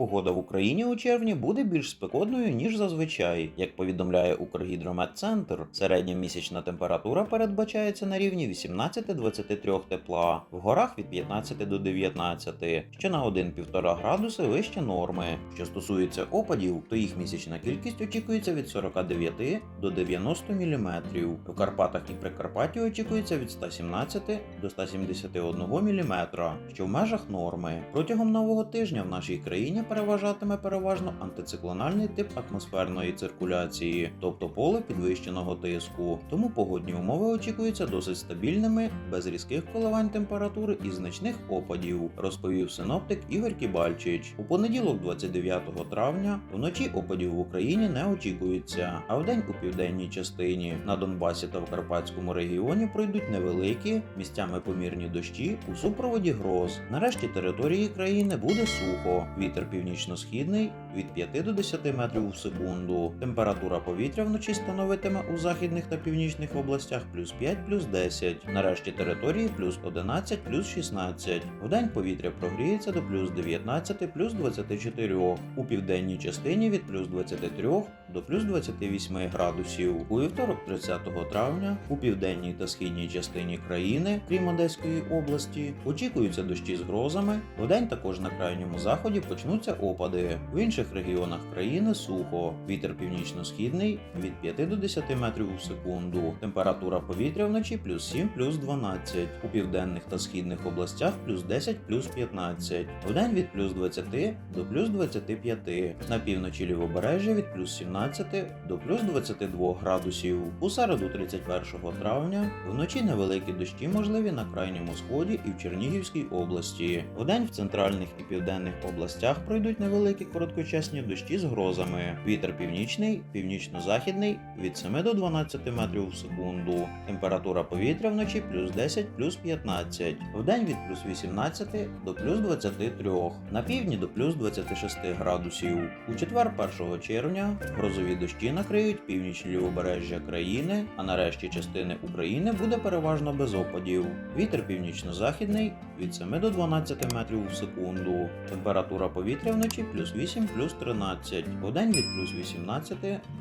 погода в Україні у червні буде більш спекотною, ніж зазвичай. Як повідомляє Укргідрометцентр, середня місячна температура передбачається на рівні 18-23 тепла, в горах від 15 до 19, що на 1-1,5 градуси вище норми. Що стосується опадів, то їх місячна кількість очікується від 49 до 90 мм. В Карпатах і Прикарпатті очікується від 117 до 171 мм, що в межах норми. Протягом нового тижня в нашій країні переважатиме переважно антициклональний тип атмосферної циркуляції, тобто поле підвищеного тиску. Тому погодні умови очікуються досить стабільними, без різких коливань температури і значних опадів, розповів синоптик Ігор Кібальчич. У понеділок, 29 травня, вночі опадів в Україні не очікується, а вдень у південній частині на Донбасі та в Карпатському регіоні пройдуть невеликі місцями помірні дощі у супроводі гроз. Нарешті території країни буде сухо. Вітер північно-східний від 5 до 10 метрів в секунду. Температура повітря вночі становитиме у західних та північних областях плюс 5 плюс 10. Нарешті території плюс 11 плюс 16. Вдень повітря прогріється до плюс 19 плюс 24. У південній частині від плюс 23 до плюс 28 градусів. У вівторок 30 травня у південній та східній частині країни, крім Одеської області, очікуються дощі з грозами. Вдень також на крайньому заході почнуться опади. В інших регіонах країни сухо. Вітер північно-східний від 5 до 10 метрів у секунду. Температура повітря вночі плюс 7 плюс 12. У південних та східних областях плюс 10 плюс 15. Вдень від плюс 20 до плюс 25. На півночі лівобережжя від плюс 17 до плюс 22 градусів. У середу 31 травня вночі невеликі дощі можливі на крайньому сході і в Чернігівській області. Вдень в центральних і південних областях пройдуть невеликі короткочасні дощі з грозами. Вітер північний, північно-західний від 7 до 12 метрів в секунду. Температура повітря вночі плюс 10 плюс 15. Вдень від плюс 18 до плюс 23. На півдні до плюс 26 градусів. У четвер 1 червня грозові дощі накриють північні лівобережжя країни, а нарешті частини України буде переважно без опадів. Вітер північно-західний від 7 до 12 метрів в секунду. Температура повітря вночі плюс 8 плюс 13. у день від плюс 18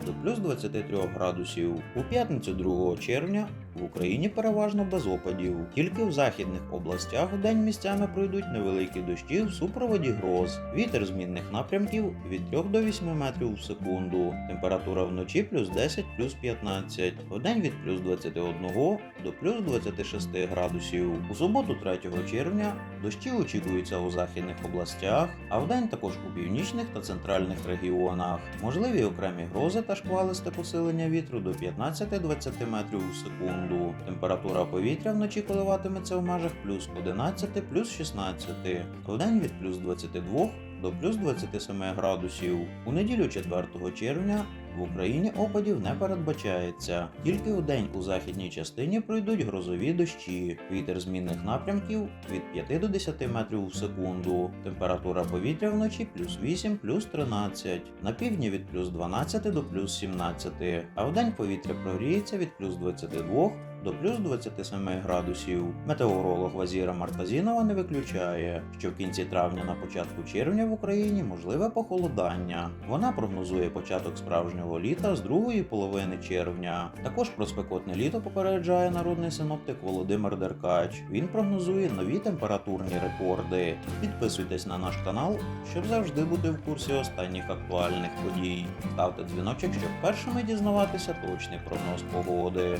до плюс 23 градусів. У п'ятницю 2 червня в Україні переважно без опадів. Тільки в західних областях вдень місцями пройдуть невеликі дощі в супроводі гроз. Вітер змінних напрямків від 3 до 8 метрів в секунду. Температура вночі плюс 10 плюс 15. Вдень від плюс 21 до плюс 26 градусів. У суботу 3 червня дощі очікуються у західних областях, а вдень також у північних та центральних регіонах. Можливі окремі грози та шквалисте посилення вітру до 15-20 метрів у секунду. Температура повітря вночі коливатиметься в межах плюс 11 плюс 16, вдень від плюс 22 до плюс 27 градусів. У неділю 4 червня в Україні опадів не передбачається. Тільки у день у західній частині пройдуть грозові дощі. Вітер змінних напрямків від 5 до 10 метрів в секунду. Температура повітря вночі плюс 8 плюс 13. На півдні від плюс 12 до плюс 17. А в день повітря прогріється від плюс 22 до плюс 27 градусів. Метеоролог Вазіра Мартазінова не виключає, що в кінці травня на початку червня в Україні можливе похолодання. Вона прогнозує початок справжнього літа з другої половини червня. Також про спекотне літо попереджає народний синоптик Володимир Деркач. Він прогнозує нові температурні рекорди. Підписуйтесь на наш канал, щоб завжди бути в курсі останніх актуальних подій. Ставте дзвіночок, щоб першими дізнаватися точний прогноз погоди.